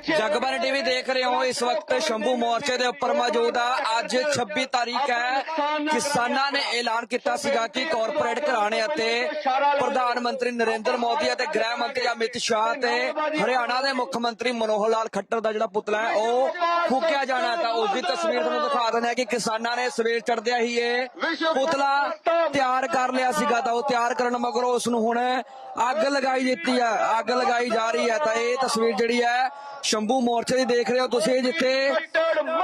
Jagbani TV ਦੇਖ ਰਹੇ ਹੋ ਇਸ ਵਕਤ ਸ਼ੰਭੂ ਮੋਰਚੇ ਦੇ ਉੱਪਰ ਮੌਜੂਦ ਆ। ਅੱਜ 26 ਤਾਰੀਖ ਹੈ। ਕਿਸਾਨਾਂ ਨੇ ਐਲਾਨ ਕੀਤਾ ਸੀਗਾ ਕਿ ਕਾਰਪੋਰੇਟ ਘਰਾਣੇ ਅਤੇ ਪ੍ਰਧਾਨ ਮੰਤਰੀ ਨਰਿੰਦਰ ਮੋਦੀ ਅਤੇ ਗ੍ਰਹਿ ਮੰਤਰੀ ਅਮਿਤ ਸ਼ਾਹ ਤੇ ਹਰਿਆਣਾ ਦੇ ਮੁੱਖ ਮੰਤਰੀ ਮਨੋਹਰ ਲਾਲ ਖੱਟਰ ਦਾ ਜਿਹੜਾ ਪੁਤਲਾ ਹੈ ਉਹ ਫੂਕਿਆ ਜਾਣਾ ਤਾਂ ਉਸ ਦੀ ਤਸਵੀਰ ਤੁਹਾਨੂੰ ਦਿਖਾ ਦਿੰਦੇ ਹਾਂ ਕਿ ਕਿਸਾਨਾਂ ਨੇ ਸਵੇਰ ਚੜਦਿਆਂ ਹੀ ਇਹ ਪੁਤਲਾ ਤਿਆਰ ਕਰ ਲਿਆ ਸੀਗਾ। ਤਾਂ ਉਹ ਤਿਆਰ ਕਰਨ ਮਗਰੋਂ ਉਸ ਨੂੰ ਹੁਣ ਅੱਗ ਲਗਾਈ ਦਿੱਤੀ ਆ ਅੱਗ ਲਗਾਈ ਜਾ ਰਹੀ ਹੈ। ਤਾਂ ਇਹ ਤਸਵੀਰ ਜਿਹੜੀ ਹੈ ਸ਼ੰਭੂ ਮੋਰਚੇ ਦੀ ਦੇਖ ਰਹੇ ਹੋ ਤੁਸੀਂ ਜਿੱਥੇ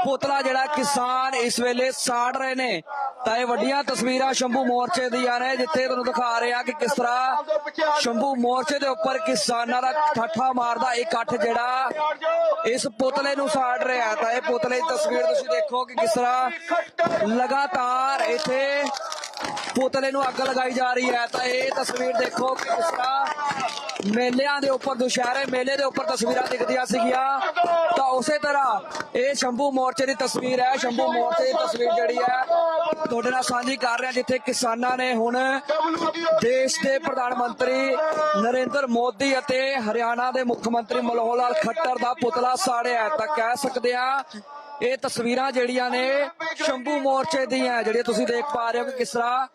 ਪੁਤਲਾ ਜਿਹੜਾ ਕਿਸਾਨ ਇਸ ਵੇਲੇ ਸਾੜ ਰਹੇ ਨੇ। ਤਾਂ ਇਹ ਵੱਡੀਆਂ ਤਸਵੀਰਾਂ ਸ਼ੰਭੂ ਮੋਰਚੇ ਦੀਆਂ ਨੇ ਜਿੱਥੇ ਤੁਹਾਨੂੰ ਦਿਖਾ ਰਹੇ ਕਿ ਕਿਸ ਤਰ੍ਹਾਂ ਸ਼ੰਭੂ ਮੋਰਚੇ ਦੇ ਉੱਪਰ ਕਿਸਾਨਾਂ ਦਾ ਠਾਠਾ ਮਾਰਦਾ ਇਕੱਠ ਜਿਹੜਾ ਇਸ ਪੁਤਲੇ ਨੂੰ ਸਾੜ ਰਿਹਾ। ਤਾਂ ਇਹ ਪੁਤਲੇ ਦੀ ਤਸਵੀਰ ਤੁਸੀਂ ਦੇਖੋ ਕਿ ਕਿਸ ਤਰ੍ਹਾਂ ਲਗਾਤਾਰ ਇੱਥੇ ਪੁਤਲੇ ਨੂੰ ਅੱਗ ਲਗਾਈ ਜਾ ਰਹੀ ਹੈ। ਤਾਂ ਇਹ ਤਸਵੀਰ ਦੇਖੋ ਕਿ ਕਿਸ ਤਰ੍ਹਾਂ ਮੇਲਿਆਂ ਦੇ ਉੱਪਰ ਦੁਸ਼ਹਿਰੇ ਮੇਲੇ ਦੇ ਉੱਪਰ ਤਸਵੀਰਾਂ ਦਿਖਦੀਆਂ ਸੀਗੀਆਂ। ਤਾਂ ਉਸੇ ਤਰ੍ਹਾਂ ਇਹ ਸ਼ੰਭੂ ਮੋਰਚੇ ਦੀ ਤਸਵੀਰ ਹੈ। ਸ਼ੰਭੂ ਮੋਰਚੇ ਦੀ ਤਸਵੀਰ ਜਿਹੜੀ ਹੈ, ਤੁਹਾਡੇ ਨਾਲ ਸਾਂਝੀ ਕਰ ਰਿਹਾ ਜਿੱਥੇ ਕਿਸਾਨਾਂ ਨੇ ਹੁਣ ਦੇਸ਼ ਦੇ ਪ੍ਰਧਾਨ ਮੰਤਰੀ ਨਰਿੰਦਰ ਮੋਦੀ ਅਤੇ ਹਰਿਆਣਾ ਦੇ ਮੁੱਖ ਮੰਤਰੀ ਮਨੋਹਰ ਲਾਲ ਖੱਟਰ ਦਾ ਪੁਤਲਾ ਸਾੜਿਆ ਤਾਂ ਕਹਿ ਸਕਦੇ ਆ ਇਹ ਤਸਵੀਰਾਂ ਜਿਹੜੀਆਂ ਨੇ ਸ਼ੰਭੂ ਮੋਰਚੇ ਦੀਆਂ ਜਿਹੜੀਆਂ ਤੁਸੀਂ ਦੇਖ ਪਾ ਰਹੇ ਹੋ ਕਿ ਕਿਸ ਤਰ੍ਹਾਂ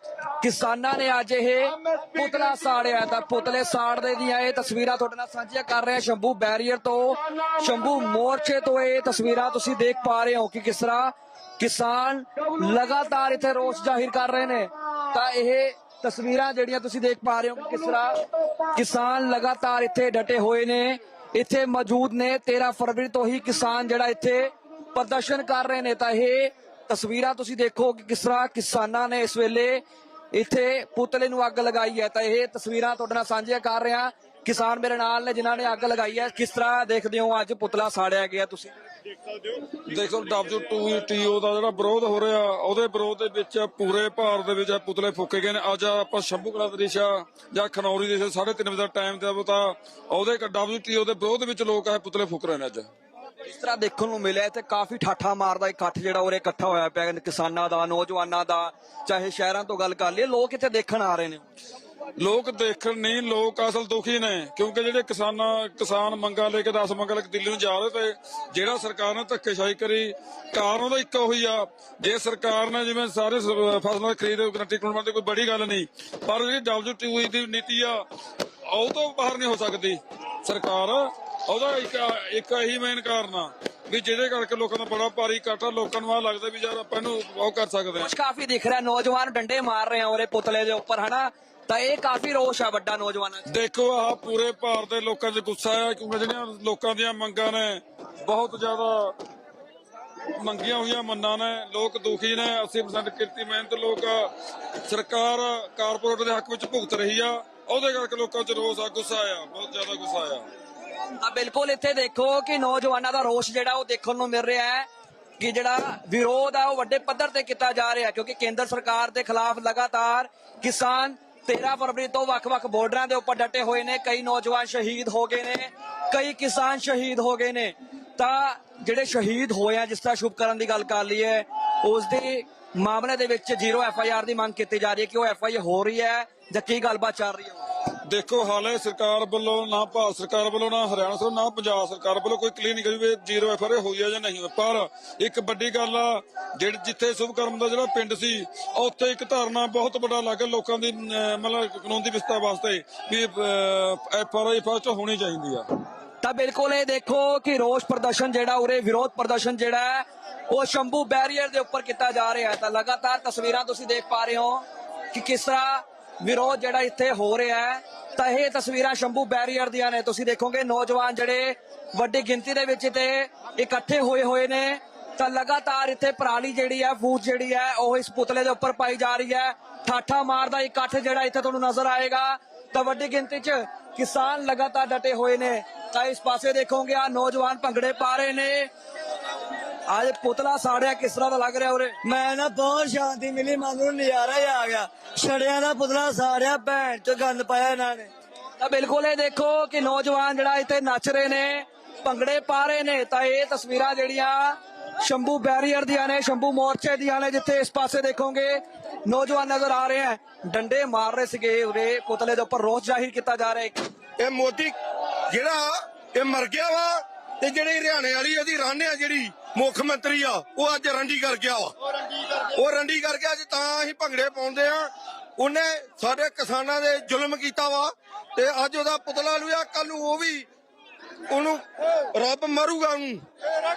ਕਿਸਾਨਾਂ ਨੇ ਅੱਜ ਇਹ ਪੁਤਲਾ ਸਾੜਿਆ ਤਾਂ ਪੁਤਲੇ ਸਾੜਦੇ ਦੀਆਂ ਇਹ ਤਸਵੀਰਾਂ ਤੁਹਾਡੇ ਨਾਲ ਸਾਂਝੀਆਂ ਕਰ ਰਹੇ ਹਾਂ ਸ਼ੰਭੂ ਬੈਰੀਅਰ ਤੋਂ, ਸ਼ੰਭੂ ਮੋਰਚੇ ਤੋਂ ਇਹ ਤਸਵੀਰਾਂ ਤੁਸੀਂ ਦੇਖ ਪਾ ਰਹੇ ਹੋ ਕਿ ਕਿਸ ਤਰ੍ਹਾਂ ਕਿਸਾਨ ਲਗਾਤਾਰ ਇੱਥੇ ਰੋਸ ਜ਼ਾਹਿਰ ਕਰ ਰਹੇ ਨੇ। ਤਾਂ ਇਹ ਤਸਵੀਰਾਂ ਜਿਹੜੀਆਂ ਤੁਸੀਂ ਦੇਖ ਪਾ ਰਹੇ ਹੋ ਕਿ ਕਿਸ ਤਰ੍ਹਾਂ ਕਿਸਾਨ ਲਗਾਤਾਰ ਇੱਥੇ ਡਟੇ ਹੋਏ ਨੇ। ਇੱਥੇ ਮੌਜੂਦ ਨੇ 13 ਫਰਵਰੀ ਤੋਂ ਹੀ ਕਿਸਾਨ ਜਿਹੜਾ ਇੱਥੇ ਪ੍ਰਦਰਸ਼ਨ ਕਰ ਰਹੇ ਨੇ ਤਾਂ ਇਹ ਤਸਵੀਰਾਂ ਤੁਸੀਂ ਦੇਖੋ ਕਿ ਕਿਸ ਤਰ੍ਹਾਂ ਕਿਸਾਨਾਂ ਨੇ ਇਸ ਵੇਲੇ ਇੱਥੇ ਪੁਤਲੇ ਨੂੰ ਅੱਗ ਲਗਾਈ ਹੈ। ਤਾਂ ਇਹ ਤਸਵੀਰਾਂ ਤੁਹਾਡੇ ਨਾਲ ਸਾਂਝੀਆਂ ਕਰ ਰਿਹਾ ਕਿਸਾਨ ਮੇਰੇ ਨਾਲ ਨੇ ਜਿਨ੍ਹਾਂ ਨੇ ਅੱਗ ਲਗਾਈ ਹੈ। ਕਿਸ ਤਰ੍ਹਾਂ ਦੇਖਦੇ ਹੋ ਅੱਜ ਪੁਤਲਾ ਸਾੜਿਆ ਗਿਆ ਤੁਸੀਂ? ਦੇਖੋ WTO ਦਾ ਜਿਹੜਾ ਵਿਰੋਧ ਹੋ ਰਿਹਾ, ਉਹਦੇ ਵਿਰੋਧ ਦੇ ਵਿੱਚ ਪੂਰੇ ਭਾਰਤ ਦੇ ਵਿੱਚ ਪੁਤਲੇ ਫੂਕੇ ਗਏ ਨੇ। ਅੱਜ ਆਪਾਂ ਸ਼ੰਭੂ ਕਲਾ ਦ੍ਰਿਸ਼ਾ ਜਾਂ ਖਨੌਰੀ ਦੇ 3:30 ਵਜੇ ਦਾ ਟਾਈਮ ਤੇ ਤਾਂ ਉਹਦੇ WTO ਦੇ ਵਿਰੋਧ ਵਿੱਚ ਲੋਕ ਇਹ ਪੁਤਲੇ ਫੂਕ ਰਹੇ ਨੇ ਅੱਜ। ਇਸ ਤਰ੍ਹਾਂ ਦੇਖਣ ਨੂੰ ਮਿਲਿਆ ਤੇ ਕਾਫੀ ਠਾਠਾ ਮਾਰਦਾ ਇਕੱਠ ਜਿਹੜਾ ਉਰੇ ਇਕੱਠਾ ਹੋਇਆ ਪਿਆ ਕਿਸਾਨਾਂ ਦਾ, ਨੌਜਵਾਨਾਂ ਦਾ, ਚਾਹੇ ਸ਼ਹਿਰਾਂ ਤੋਂ ਗੱਲ ਕਰ ਲਈਏ, ਲੋਕ ਇੱਥੇ ਦੇਖਣ ਆ ਰਹੇ ਨੇ। ਲੋਕ ਦੇਖਣ ਨਹੀਂ, ਲੋਕ ਅਸਲ ਦੁਖੀ ਨੇ, ਕਿਉਂਕਿ ਜਿਹੜੇ ਕਿਸਾਨਾਂ, ਕਿਸਾਨ ਮੰਗਾਂ ਲੈ ਕੇ 10 ਮੰਗਾਂ ਲੈ ਕੇ ਦਿੱਲੀ ਨੂੰ ਜਾ ਰਹੇ ਤੇ ਜਿਹੜਾ ਸਰਕਾਰ ਨੇ ਧੱਕੇਸ਼ਾਹੀ ਕਰੀ, ਕਾਰਨ ਉਹਦਾ ਇੱਕ ਉਹੀ ਆ। ਜੇ ਸਰਕਾਰ ਨੇ ਜਿਵੇਂ ਸਾਰੇ ਫਸਲਾਂ ਦੀ ਖਰੀਦ ਗਰੰਟੀ ਕਾਨੂੰਨ ਦੀ ਕੋਈ ਬੜੀ ਗੱਲ ਨਹੀਂ, ਪਰ ਜਿਹੜੀ WTO ਦੀ ਨੀਤੀ ਆ, ਉਹ ਤੋਂ ਬਾਹਰ ਨਹੀਂ ਹੋ ਸਕਦੀ। ਸਰਕਾਰ ਉਹਦਾ ਇੱਕ ਇੱਕ ਇਹੀ ਮੇਨ ਕਾਰਨ ਆ ਵੀ ਜਿਹਦੇ ਕਰਕੇ ਲੋਕਾਂ ਦਾ ਬੜਾ ਭਾਰੀ ਆ ਲੋਕਾਂ ਨੂੰ ਆ ਲੱਗਦਾ ਵੀ ਯਾਰ ਆਪਾਂ ਇਹਨੂੰ ਉਹ ਕਰ ਸਕਦੇ ਆ। ਕੁਛ ਕਾਫੀ ਦਿਖ ਰਿਹਾ ਨੌਜਵਾਨ ਡੰਡੇ ਮਾਰ ਰਹੇ ਆ ਉਰੇ ਪੁਤਲੇ ਦੇ ਉੱਪਰ ਹਨਾ? ਤਾਂ ਇਹ ਕਾਫੀ ਰੋਸ਼ ਆ ਵੱਡਾ ਨੌਜਵਾਨਾਂ 'ਚ। ਦੇਖੋ ਆਹ ਪੂਰੇ ਭਾਰਤ ਦੇ ਲੋਕਾਂ 'ਚ ਗੁੱਸਾ ਆ ਕਿਉਂਕਿ ਜਿਹੜੀਆਂ ਲੋਕਾਂ ਦੀਆਂ ਮੰਗਾਂ ਨੇ ਬਹੁਤ ਜ਼ਿਆਦਾ ਮੰਗੀਆਂ ਹੋਈਆਂ ਮੰਨਾਂ ਨੇ ਲੋਕ ਦੁਖੀ ਨੇ 80% ਕਿਰਤੀ ਮਿਹਨਤ ਲੋਕ ਸਰਕਾਰ ਕਾਰਪੋਰੇਟ ਦੇ ਹੱਕ ਵਿੱਚ ਭੁਗਤ ਰਹੀ ਆ ਉਹਦੇ ਕਰਕੇ ਲੋਕਾਂ 'ਚ ਰੋਸ ਆ ਗੁੱਸਾ ਆ ਬਹੁਤ ਜ਼ਿਆਦਾ ਗੁੱਸਾ ਆ। ਤਾਂ ਬਿਲਕੁਲ ਇੱਥੇ ਦੇਖੋ ਕਿ ਨੌਜਵਾਨਾਂ ਦਾ ਰੋਸ਼ ਜਿਹੜਾ ਉਹ ਦੇਖਣ ਨੂੰ ਮਿਲ ਰਿਹਾ ਹੈ ਕਿ ਜਿਹੜਾ ਵਿਰੋਧ ਆ ਉਹ ਵੱਡੇ ਪੱਧਰ ਤੇ ਕੀਤਾ ਜਾ ਰਿਹਾ ਕਿਉਂਕਿ ਕੇਂਦਰ ਸਰਕਾਰ ਦੇ ਖਿਲਾਫ ਲਗਾਤਾਰ ਕਿਸਾਨ 13 ਫਰਵਰੀ ਤੋਂ ਵੱਖ-ਵੱਖ ਬਾਰਡਰਾਂ ਦੇ ਉੱਪਰ ਡਟੇ ਹੋਏ ਨੇ, ਕਈ ਨੌਜਵਾਨ ਸ਼ਹੀਦ ਹੋ ਗਏ ਨੇ, ਕਈ ਕਿਸਾਨ ਸ਼ਹੀਦ ਹੋ ਗਏ ਨੇ। ਤਾਂ ਜਿਹੜੇ ਸ਼ਹੀਦ ਹੋਏ ਆ, ਜਿਸ ਤਰ੍ਹਾਂ ਸ਼ੁਭ ਕਰਨ ਦੀ ਗੱਲ ਕਰ ਲਈਏ ਉਸ ਦੇ ਮਾਮਲੇ ਦੇ ਵਿੱਚ ਜ਼ੀਰੋ ਐਫ ਆਈ ਆਰ ਦੀ ਮੰਗ ਕੀਤੀ ਜਾ ਰਹੀ ਹੈ ਕਿ ਉਹ ਐਫ ਆਈ ਹੋ ਰਹੀ ਹੈ ਜਾਂ ਕੀ ਗੱਲਬਾਤ ਚੱਲ ਰਹੀ ਹੈ? ਦੇਖੋ ਹਾਲੇ ਸਰਕਾਰ ਵੱਲੋਂ ਨਾ ਭਾਰਤ ਸਰਕਾਰ ਵੱਲੋਂ ਨਾ ਹਰਿਆਣਾ ਸਰਕਾਰ, ਨਾ ਪੰਜਾਬ ਸਰਕਾਰ ਵੱਲੋਂ ਕੋਈ ਕਲੀਅਰ ਨਹੀਂ ਕਰੀ ਵੀ ਜ਼ੀਰੋ ਐਫਆਰ ਹੋਈ ਆ ਜਾਂ ਨਹੀਂ ਹੋਈ। ਪਰ ਇੱਕ ਵੱਡੀ ਗੱਲ ਆ, ਜਿਹੜੀ ਜਿੱਥੇ ਸੁਭਕਰਮ ਦਾ ਜਿਹੜਾ ਪਿੰਡ ਸੀ, ਉੱਥੇ ਇੱਕ ਧਰਨਾ ਬਹੁਤ ਵੱਡਾ ਲੱਗ ਲੋਕਾਂ ਦੀ ਮਤਲਬ ਕਾਨੂੰਨ ਦੀ ਵਿਸਤਾ ਵਾਸਤੇ ਵੀ ਐਫਆਰਆਈ ਫਸਟ ਹੋਣੀ ਚਾਹੀਦੀ ਆ। ਤਾਂ ਬਿਲਕੁਲ ਇਹ ਦੇਖੋ ਕਿ ਰੋਸ ਪ੍ਰਦਰਸ਼ਨ ਜਿਹੜਾ, ਉਰੇ ਵਿਰੋਧ ਪ੍ਰਦਰਸ਼ਨ ਜਿਹੜਾ ਹੈ, ਉਹ ਸ਼ੰਭੂ ਬੈਰੀਅਰ ਦੇ ਉੱਪਰ ਕੀਤਾ ਜਾ ਰਿਹਾ ਹੈ। ਤਾਂ ਲਗਾਤਾਰ ਤਸਵੀਰਾਂ ਤੁਸੀਂ ਦੇਖ ਪਾ ਰਹੇ ਹੋ ਕਿ ਕਿਸ ਤਰ੍ਹਾਂ ਵਿਰੋਧ ਜਿਹੜਾ ਇੱਥੇ ਹੋ ਰਿਹਾ ਹੈ ਤਾਂ ਇਹ ਤਸਵੀਰਾਂ ਸ਼ੰਭੂ ਬੈਰੀਅਰ ਦੀਆਂ ਨੇ। ਤੁਸੀਂ ਦੇਖੋਗੇ ਨੌਜਵਾਨ ਜਿਹੜੇ ਵੱਡੀ ਗਿਣਤੀ ਦੇ ਵਿੱਚ ਤੇ ਇਕੱਠੇ ਹੋਏ ਹੋਏ ਨੇ। ਤਾਂ ਲਗਾਤਾਰ ਇੱਥੇ ਪਰਾਲੀ ਜਿਹੜੀ ਹੈ ਫੂਟ ਜਿਹੜੀ ਹੈ, ਉਹ ਇਸ ਪੁਤਲੇ ਦੇ ਉੱਪਰ ਪਾਈ ਜਾ ਰਹੀ ਹੈ। ਠਾਠਾ ਮਾਰਦਾ ਇਕੱਠ ਜਿਹੜਾ ਇੱਥੇ ਤੁਹਾਨੂੰ ਨਜ਼ਰ ਆਏਗਾ। ਤਾਂ ਵੱਡੀ ਗਿਣਤੀ 'ਚ ਕਿਸਾਨ ਲਗਾਤਾਰ ਡਟੇ ਹੋਏ ਨੇ। ਤਾਂ ਇਸ ਪਾਸੇ ਦੇਖੋਗੇ ਆ ਨੌਜਵਾਨ ਭੰਗੜੇ ਪਾ ਰਹੇ ਨੇ। ਅੱਜ ਪੁਤਲਾ ਸਾੜਿਆ ਕਿਸ ਤਰ੍ਹਾਂ ਦਾ ਲੱਗ ਰਿਹਾ ਉਰੇ? ਮੈਂ ਨਾ ਬਹੁਤ ਸ਼ਾਂਤੀ ਮਿਲੀ ਮਨ ਨੂੰ ਨਜ਼ਾਰਾ ਹੀ ਆ ਗਿਆ। ਛੜਿਆਂ ਦਾ ਪੁਤਲਾ ਸਾਰਿਆ ਭੈਣ ਚ ਗੰਦ ਪਾਇਆ ਇਹਨਾਂ ਨੇ। ਤਾਂ ਬਿਲਕੁਲ ਇਹ ਦੇਖੋ ਕਿ ਨੌਜਵਾਨ ਜਿਹੜਾ ਇੱਥੇ ਨੱਚ ਰਹੇ ਨੇ ਭੰਗੜੇ ਪਾ ਰਹੇ ਨੇ ਤਾਂ ਇਹ ਤਸਵੀਰਾਂ ਜਿਹੜੀਆਂ ਸ਼ੰਭੂ ਬੈਰੀਅਰ ਦੀਆਂ ਨੇ ਸ਼ੰਭੂ ਮੋਰਚੇ ਦੀਆਂ ਨੇ ਜਿੱਥੇ ਇਸ ਪਾਸੇ ਦੇਖੋਗੇ ਨੌਜਵਾਨ ਨਜ਼ਰ ਆ ਰਹੇ ਹੈ। ਡੰਡੇ ਮਾਰ ਰਹੇ ਸੀਗੇ ਉਰੇ ਪੁਤਲੇ ਦੇ ਉੱਪਰ ਰੋਸ ਜ਼ਾਹਿਰ ਕੀਤਾ ਜਾ ਰਿਹਾ ਹੈ ਇਹ ਮੋਦੀ ਜਿਹੜਾ ਇਹ ਮਰ ਗਿਆ ਵਾ ਤੇ ਜਿਹੜੀ ਹਰਿਆਣੇ ਵਾਲੀ ਉਹਦੀ ਰਾਣੇ ਆ ਜਿਹੜੀ ਮੁੱਖ ਮੰਤਰੀ ਆ ਉਹ ਅੱਜ ਰੰਡੀ ਕਰ ਗਿਆ ਵਾ ਉਹ ਰੰਡੀ ਕਰਕੇ ਅੱਜ ਤਾਂ ਅਸੀਂ ਭੰਗੜੇ ਪਾਉਂਦੇ ਆ। ਉਹਨੇ ਸਾਡੇ ਕਿਸਾਨਾਂ ਦੇ ਜ਼ੁਲਮ ਕੀਤਾ ਵਾ ਤੇ ਅੱਜ ਉਹਦਾ ਪੁਤਲਾ ਲੁਆ ਕੱਲ ਨੂੰ ਉਹ ਵੀ ਉਹਨੂੰ ਰੱਬ ਮਾਰੂਗਾ ਉਹਨੂੰ।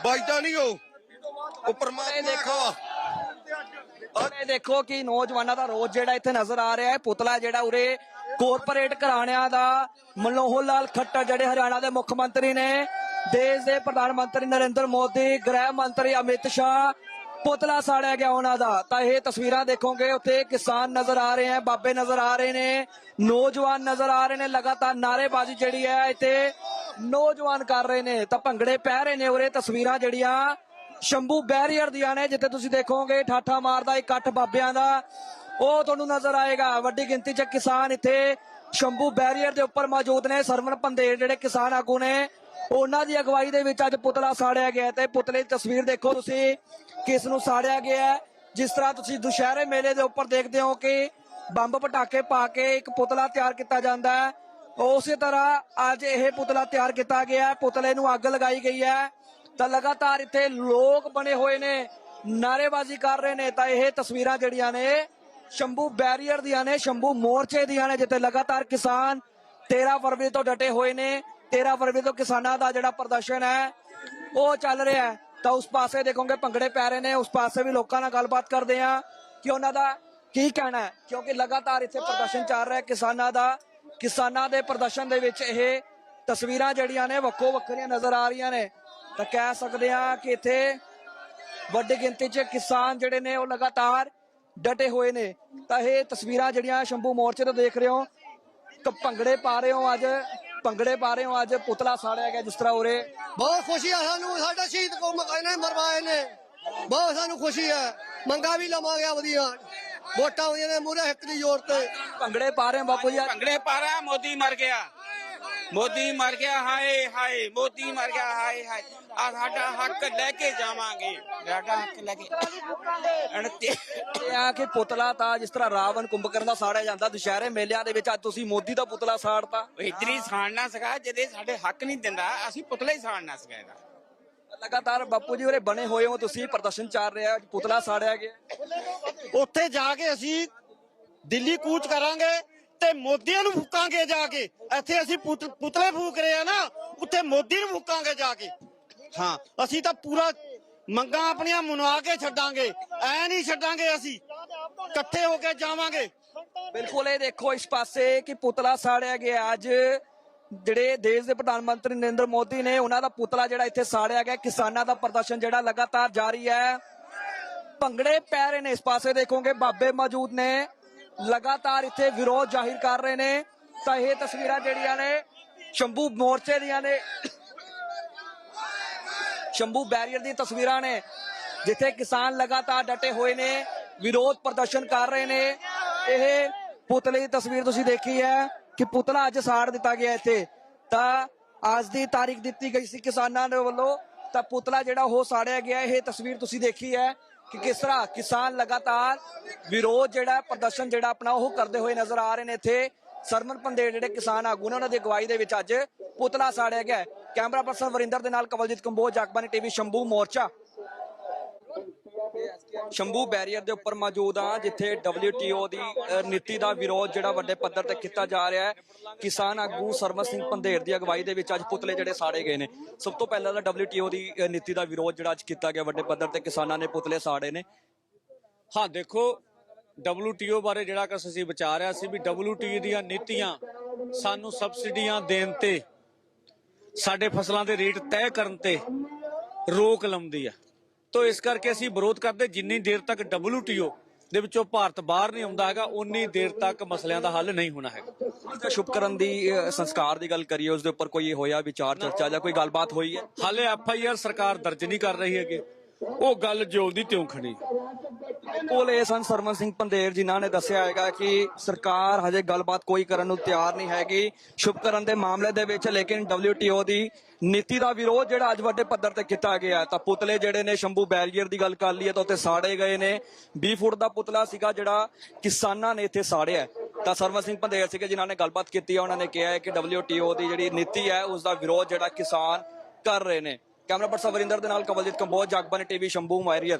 ਬਚਦਾ ਨਹੀਂ ਉਹ। ਉਹ ਪਰਮਾਤਮਾ ਦੇਖੋ। ਦੇਖੋ ਇਹ ਦੇਖੋ ਕਿ ਨੌਜਵਾਨਾਂ ਦਾ ਰੋਜ਼ ਜਿਹੜਾ ਇੱਥੇ ਨਜ਼ਰ ਆ ਰਿਹਾ ਹੈ। ਪੁਤਲਾ ਜਿਹੜਾ ਉਰੇ ਕੋਰਪੋਰੇਟ ਘਰਾਣਿਆਂ ਦਾ ਮਨੋਹਰ ਲਾਲ ਖੱਟਰ ਜਿਹੜੇ ਹਰਿਆਣਾ ਦੇ ਮੁੱਖ ਮੰਤਰੀ ਨੇ ਦੇਸ਼ ਦੇ ਪ੍ਰਧਾਨ ਮੰਤਰੀ ਨਰਿੰਦਰ ਮੋਦੀ, ਗ੍ਰਹਿ ਮੰਤਰੀ ਅਮਿਤ ਸ਼ਾਹ, ਪੁਤਲਾ ਸਾੜਿਆ ਗਿਆ ਉਹਨਾਂ ਦਾ। ਤਾਂ ਇਹ ਤਸਵੀਰਾਂ ਦੇਖੋਗੇ, ਉੱਥੇ ਕਿਸਾਨ ਨਜ਼ਰ ਆ ਰਹੇ ਹੈ, ਬਾਬੇ ਨਜ਼ਰ ਆ ਰਹੇ ਨੇ, ਨੌਜਵਾਨ ਨਜ਼ਰ ਆ ਰਹੇ ਨੇ, ਲਗਾਤਾਰ ਨਾਰੇਬਾਜ਼ੀ ਜਿਹੜੀ ਹੈ, ਇੱਥੇ ਨੌਜਵਾਨ ਕਰ ਰਹੇ ਨੇ। ਤਾਂ ਭੰਗੜੇ ਪੈ ਰਹੇ ਨੇ ਉਰੇ, ਤਸਵੀਰਾਂ ਜਿਹੜੀਆਂ ਸ਼ੰਭੂ ਬੈਰੀਅਰ ਦੀਆਂ ਨੇ, ਜਿੱਥੇ ਤੁਸੀਂ ਦੇਖੋਗੇ, ਠਾਠਾ ਮਾਰਦਾ ਇਕੱਠ ਬਾਬਿਆਂ ਦਾ। ਉਹ ਤੁਹਾਨੂੰ ਨਜ਼ਰ ਆਏਗਾ। ਵੱਡੀ ਗਿਣਤੀ 'ਚ ਕਿਸਾਨ ਇੱਥੇ ਸ਼ੰਭੂ ਬੈਰੀਅਰ ਦੇ ਉੱਪਰ ਮੌਜੂਦ ਨੇ। ਸਰਵਣ ਪੰਦੇਰ ਜਿਹੜੇ ਕਿਸਾਨ ਆਗੂ ਨੇ ਉਹਨਾਂ ਦੀ ਅਗਵਾਈ ਦੇ ਵਿੱਚ ਅੱਜ ਪੁਤਲਾ ਸਾੜਿਆ ਗਿਆ ਤੇ ਪੁਤਲੇ ਦੀ ਤਸਵੀਰ ਦੇਖੋ ਤੁਸੀਂ, ਕਿਸ ਨੂੰ ਸਾੜਿਆ ਗਿਆ ਜਿਸ ਤਰ੍ਹਾਂ ਤੁਸੀਂ ਦੁਸ਼ਹਿਰੇ ਮੇਲੇ ਦੇ ਉੱਪਰ ਦੇਖਦੇ ਹੋ ਕਿ ਬੰਬ ਪਟਾਕੇ ਪਾ ਕੇ ਇੱਕ ਪੁਤਲਾ ਤਿਆਰ ਕੀਤਾ ਜਾਂਦਾ ਹੈ। ਉਸੇ ਤਰ੍ਹਾਂ ਅੱਜ ਇਹ ਪੁਤਲਾ ਤਿਆਰ ਕੀਤਾ ਗਿਆ ਪੁਤਲੇ ਨੂੰ ਅੱਗ ਲਗਾਈ ਗਈ ਹੈ। ਤਾਂ ਲਗਾਤਾਰ ਇੱਥੇ ਲੋਕ ਬਣੇ ਹੋਏ ਨੇ ਨਾਰੇਬਾਜ਼ੀ ਕਰ ਰਹੇ ਨੇ। ਤਾਂ ਇਹ ਤਸਵੀਰਾਂ ਜਿਹੜੀਆਂ ਨੇ, ਸ਼ੰਭੂ ਬੈਰੀਅਰ ਦੀਆਂ ਨੇ, ਸ਼ੰਭੂ ਮੋਰਚੇ ਦੀਆਂ ਨੇ, ਜਿੱਥੇ ਲਗਾਤਾਰ ਕਿਸਾਨ 13 ਫਰਵਰੀ ਤੋਂ ਡਟੇ ਹੋਏ ਨੇ। 13 ਫਰਵਰੀ ਤੋਂ ਕਿਸਾਨਾਂ ਦਾ ਜਿਹੜਾ ਪ੍ਰਦਰਸ਼ਨ ਹੈ, ਉਹ ਚੱਲ ਰਿਹਾ ਹੈ। ਤਾਂ ਉਸ ਪਾਸੇ ਦੇਖੋਗੇ ਭੰਗੜੇ ਪੈ ਰਹੇ ਨੇ, ਉਸ ਪਾਸੇ ਵੀ ਲੋਕਾਂ ਨਾਲ ਗੱਲਬਾਤ ਕਰਦੇ ਆ ਕਿ ਉਹਨਾਂ ਦਾ ਕੀ ਕਹਿਣਾ ਹੈ। ਕਿਉਂਕਿ ਲਗਾਤਾਰ ਇੱਥੇ ਪ੍ਰਦਰਸ਼ਨ ਚੱਲ ਰਿਹਾ ਹੈ ਕਿਸਾਨਾਂ ਦਾ, ਕਿਸਾਨਾਂ ਦੇ ਪ੍ਰਦਰਸ਼ਨ ਦੇ ਵਿੱਚ ਇਹ ਤਸਵੀਰਾਂ ਜਿਹੜੀਆਂ ਨੇ ਵੱਖੋ ਵੱਖਰੀਆਂ ਨਜ਼ਰ ਆ ਰਹੀਆਂ ਨੇ। ਤਾਂ ਕਹਿ ਸਕਦੇ ਆ ਕਿ ਇੱਥੇ ਵੱਡੀ ਗਿਣਤੀ 'ਚ ਕਿਸਾਨ ਜਿਹੜੇ ਨੇ, ਉਹ ਲਗਾਤਾਰ ਡਟੇ ਹੋਏ ਨੇ। ਤਾਂ ਇਹ ਤਸਵੀਰਾਂ ਜਿਹੜੀਆਂ ਸ਼ੰਭੂ ਮੋਰਚੇ ਤੋਂ ਦੇਖ ਰਹੇ ਹੋ। ਭੰਗੜੇ ਪਾ ਰਹੇ ਹੋ ਅੱਜ। ਭੰਗੜੇ ਪਾ ਰਹੇ ਹੋ ਅੱਜ ਪੁਤਲਾ ਸਾੜਿਆ ਗਿਆ ਜਿਸ ਤਰ੍ਹਾਂ ਉਰੇ। ਬਹੁਤ ਖੁਸ਼ੀ ਆ ਸਾਨੂੰ ਸਾਡਾ ਸ਼ਹੀਦ ਕੋ ਮਕਾਨੇ ਮਰਵਾਏ ਨੇ। ਬਹੁਤ ਸਾਨੂੰ ਖੁਸ਼ੀ ਹੈ ਮੰਗਾ ਵੀ ਲਵਾਂਗੇ ਵਧੀਆ। ਵੋਟਾਂ ਹੋਈਆਂ ਨੇ ਮੂਰੇ ਹਿੱਕ ਦੀ ਜ਼ੋਰ ਤੇ। ਭੰਗੜੇ ਪਾ ਰਹੇ ਹੋ ਬਾਪੂ ਜੀ ਅੱਜ। ਭੰਗੜੇ ਪਾ ਰਿਹਾ ਮੋਦੀ ਮਰ ਗਿਆ। ਮੋਦੀ ਮਰ ਗਿਆ ਹਾਏ ਹਾਏ ਮੋਦੀ ਮਰ ਗਿਆ ਹਾਏ ਹਾਏ। ਆ ਸਾਡਾ ਹੱਕ ਲੈ ਕੇ ਜਾਵਾਂਗੇ। ਸਾਡਾ ਹੱਕ ਲੈ ਕੇ ਅਣਤੇ ਇਹ ਆ ਕਿ ਪੁਤਲਾ ਤਾਂ ਜਿਸ ਤਰ੍ਹਾਂ ਰਾਵਣ ਕੁੰਭਕਰਨ ਦਾ ਸਾੜਿਆ ਜਾਂਦਾ ਦੁਸ਼ਹਿਰੇ ਮੇਲਿਆਂ ਦੇ ਵਿੱਚ ਅੱਜ ਤੁਸੀਂ ਮੋਦੀ ਦਾ ਪੁਤਲਾ ਸਾੜਤਾ। ਇਤਨੀ ਸਾੜਨਾ ਸਕਾ ਜਿਹਦੇ ਸਾਡੇ ਹੱਕ ਨਹੀਂ ਦਿੰਦਾ ਅਸੀਂ ਪੁਤਲਾ ਹੀ ਸਾੜਨਾ ਸਕਾ ਇਹਦਾ। ਲਗਾਤਾਰ ਬਾਪੂ ਜੀ ਉਰੇ ਬਣੇ ਹੋਏ ਹੋ ਤੁਸੀਂ ਪ੍ਰਦਰਸ਼ਨ ਚੱਲ ਰਿਹਾ ਪੁਤਲਾ ਸਾੜਿਆ ਗਿਆ। ਉੱਥੇ ਜਾ ਕੇ ਅਸੀਂ ਦਿੱਲੀ ਕੂਚ ਕਰਾਂਗੇ ਤੇ ਮੋਦੀਆਂ ਨੂੰ ਫੂਕਾਂਗੇ ਜਾ ਕੇ। ਇੱਥੇ ਅਸੀਂ ਪੁਤਲੇ ਫੂਕ ਰਹੇ ਆ ਨਾ, ਉੱਥੇ ਮੋਦੀ ਨੂੰ ਫੂਕਾਂਗੇ ਜਾ ਕੇ। ਹਾਂ, ਅਸੀਂ ਤਾਂ ਪੂਰਾ ਮੰਗਾਂ ਆਪਣੀਆਂ ਮਨਵਾ ਕੇ ਛੱਡਾਂਗੇ। ਐ ਨਹੀਂ ਛੱਡਾਂਗੇ ਅਸੀਂ। ਇਕੱਠੇ ਹੋ ਕੇ ਜਾਵਾਂਗੇ। ਬਿਲਕੁਲ ਇਹ ਦੇਖੋ ਇਸ ਪਾਸੇ ਕਿ ਪੁਤਲਾ ਸਾੜਿਆ ਗਿਆ ਅੱਜ। ਜਿਹੜੇ ਦੇਸ਼ ਦੇ ਪ੍ਰਧਾਨ ਮੰਤਰੀ ਨਰਿੰਦਰ ਮੋਦੀ ਨੇ, ਉਹਨਾਂ ਦਾ ਪੁਤਲਾ ਜਿਹੜਾ ਇੱਥੇ ਸਾੜਿਆ ਗਿਆ। ਕਿਸਾਨਾਂ ਦਾ ਪ੍ਰਦਰਸ਼ਨ ਜਿਹੜਾ ਲਗਾਤਾਰ ਜਾਰੀ ਹੈ। ਭੰਗੜੇ ਪੈ ਰਹੇ ਨੇ ਇਸ ਪਾਸੇ ਦੇਖੋਗੇ, ਬਾਬੇ ਮੌਜੂਦ ਨੇ। ਲਗਾਤਾਰ ਇੱਥੇ ਵਿਰੋਧ ਜ਼ਾਹਿਰ ਕਰ ਰਹੇ ਨੇ। ਤਾਂ ਇਹ ਤਸਵੀਰਾਂ ਜਿਹੜੀਆਂ ਨੇ, ਸ਼ੰਭੂ ਮੋਰਚੇ ਦੀਆਂ ਨੇ। ਸ਼ੰਭੂ ਬੈਰੀਅਰ ਦੀ ਤਸਵੀਰਾਂ ਨੇ, ਜਿੱਥੇ ਕਿਸਾਨ ਲਗਾਤਾਰ ਡਟੇ ਹੋਏ ਨੇ, ਵਿਰੋਧ ਪ੍ਰਦਰਸ਼ਨ ਕਰ ਰਹੇ ਨੇ। ਇਹ ਪੁਤਲੇ ਦੀ ਤਸਵੀਰ ਤੁਸੀਂ ਦੇਖੀ ਹੈ ਕਿ ਪੁਤਲਾ ਅੱਜ ਸਾੜ ਦਿੱਤਾ ਗਿਆ ਇੱਥੇ। ਤਾਂ ਅੱਜ ਦੀ ਤਾਰੀਖ ਦਿੱਤੀ ਗਈ ਸੀ ਕਿਸਾਨਾਂ ਦੇ ਵੱਲੋਂ। ਤਾਂ ਪੁਤਲਾ ਜਿਹੜਾ ਉਹ ਸਾੜਿਆ ਗਿਆ, ਇਹ ਤਸਵੀਰ ਤੁਸੀਂ ਦੇਖੀ ਹੈ। ਕਿ ਕਿਸ ਤਰ੍ਹਾਂ ਕਿਸਾਨ ਲਗਾਤਾਰ ਵਿਰੋਧ ਜਿਹੜਾ ਪ੍ਰਦਰਸ਼ਨ ਜਿਹੜਾ ਆਪਣਾ ਉਹ ਕਰਦੇ ਹੋਏ ਨਜ਼ਰ ਆ ਰਹੇ ਨੇ ਇੱਥੇ। ਸਰਮਨ ਪੰਦੇੜ ਜਿਹੜੇ ਕਿਸਾਨ ਆਗੂ ਨੇ, ਉਹਨਾਂ ਦੀ ਅਗਵਾਈ ਦੇ ਵਿੱਚ ਅੱਜ ਪੁਤਲਾ ਸਾੜਿਆ ਗਿਆ ਕੈਮਰਾ ਪਰਸਨ ਵਰਿੰਦਰ ਦੇ ਨਾਲ ਕਵਲਜੀਤ ਕੰਬੋਜ, ਜਗਬਾਨੀ ਟੀਵੀ, ਸ਼ੰਭੂ ਮੋਰਚਾ। ਸ਼ੰਭੂ ਬੈਰੀਅਰ ਦੇ ਉੱਪਰ ਮੌਜੂਦ ਆ, ਜਿੱਥੇ WTO ਦੀ ਨੀਤੀ ਦਾ ਵਿਰੋਧ ਜਿਹੜਾ ਵੱਡੇ ਪੱਧਰ ਤੇ ਕੀਤਾ ਜਾ ਰਿਹਾ ਹੈ। ਕਿਸਾਨ ਆਗੂ ਸਰਮਨ ਸਿੰਘ ਪੰਧੇਰ ਦੀ ਅਗਵਾਈ ਦੇ ਵਿੱਚ ਅੱਜ ਪੁਤਲੇ ਜਿਹੜੇ ਸਾੜੇ ਗਏ ਨੇ। ਸਭ ਤੋਂ ਪਹਿਲਾਂ ਤਾਂ WTO ਦੀ ਨੀਤੀ ਦਾ ਵਿਰੋਧ ਜਿਹੜਾ ਅੱਜ ਕੀਤਾ ਗਿਆ, ਵੱਡੇ ਪੱਧਰ ਤੇ ਕਿਸਾਨਾਂ ਨੇ ਪੁਤਲੇ ਸਾੜੇ ਨੇ। ਹਾਂ, ਦੇਖੋ, WTO ਬਾਰੇ ਜਿਹੜਾ ਕਿ ਅਸੀਂ ਵਿਚਾਰ ਰਿਹਾ ਸੀ ਵੀ WTO ਦੀਆਂ ਨੀਤੀਆਂ ਸਾਨੂੰ ਸਬਸਿਡੀਆਂ ਦੇਣ ਤੇ, ਸਾਡੇ ਫਸਲਾਂ ਦੇ ਰੇਟ ਤੈਅ ਕਰਨ ਤੇ ਰੋਕ ਲਾਉਂਦੀ ਆ। ਤੋ ਇਸ ਕਰਕੇ ਅਸੀਂ ਵਿਰੋਧ ਕਰਦੇ ਜਿੰਨੀ ਦੇਰ ਤੱਕ WTO ਦੇ ਵਿੱਚੋਂ ਭਾਰਤ ਬਾਹਰ ਨਹੀਂ ਆਉਂਦਾ ਹੈਗਾ ਉਨੀ ਦੇਰ ਤੱਕ ਮਸਲਿਆਂ ਦਾ ਹੱਲ ਨਹੀਂ ਹੋਣਾ ਹੈਗਾ। ਸ਼ੁਭਕਰਨ ਦੀ ਸੰਸਕਾਰ ਦੀ ਗੱਲ ਕਰੀਏ ਉਸ ਦੇ ਉੱਪਰ ਕੋਈ ਹੋਇਆ ਵਿਚਾਰ ਚਰਚਾ ਜਾਂ ਕੋਈ ਗੱਲਬਾਤ ਹੋਈ ਹੈ? ਹਾਲੇ ਐਫ ਆਈ ਆਰ ਸਰਕਾਰ ਦਰਜ ਨਹੀਂ ਕਰ ਰਹੀ ਹੈਗੀ। ਉਹ ਗੱਲ ਜਿਉਂ ਦੀ ਤਿਉਂ ਖੜੀ। ਕੋਲ ਇਹ ਸਨ ਸਰਮਨ ਸਿੰਘ ਪੰਦੇਰ, ਜਿਨ੍ਹਾਂ ਨੇ ਦੱਸਿਆ ਹੈਗਾ ਕਿ ਸਰਕਾਰ ਹਜੇ ਗੱਲਬਾਤ ਕੋਈ ਕਰਨ ਨੂੰ ਤਿਆਰ ਨਹੀਂ ਹੈਗੀ। ਸ਼ੁਭਕਰਨ ਦੇ ਮਾਮਲੇ ਦੇ ਵਿੱਚ ਲੇਕਿਨ WTO ਦੀ ਨੀਤੀ ਦਾ ਵਿਰੋਧ ਜਿਹੜਾ ਅੱਜ ਵੱਡੇ ਪੱਧਰ ਤੇ ਕੀਤਾ ਗਿਆ ਤਾਂ ਪੁਤਲੇ ਜਿਹੜੇ ਨੇ, ਸ਼ੰਭੂ ਬੈਰੀਅਰ ਦੀ ਗੱਲ ਕਰ ਲਈਏ ਤਾਂ ਉੱਥੇ ਸਾੜੇ ਗਏ ਨੇ। 20 ਫੁੱਟ ਦਾ ਪੁਤਲਾ ਸੀਗਾ ਜਿਹੜਾ ਕਿਸਾਨਾਂ ਨੇ ਇੱਥੇ ਸਾੜਿਆ ਤਾਂ ਸਰਵਨ ਸਿੰਘ ਪੰਦੇਰ ਸੀਗੇ, ਜਿਨ੍ਹਾਂ ਨੇ ਗੱਲਬਾਤ ਕੀਤੀ ਹੈ। ਉਹਨਾਂ ਨੇ ਕਿਹਾ ਹੈ ਕਿ WTO ਦੀ ਜਿਹੜੀ ਨੀਤੀ ਹੈ, ਉਸ ਦਾ ਵਿਰੋਧ ਜਿਹੜਾ ਕਿਸਾਨ ਕਰ ਰਹੇ ਨੇ। ਕੈਮਰਾ ਪਰਸਨ ਵਰਿੰਦਰ ਦੇ ਨਾਲ ਕਵਲਜੀਤ ਕੰਬੋਜ ਜਗਬਾਨੀ ਟੀਵੀ ਸ਼ੰਭੂ ਮਾਇਰੀਅਰ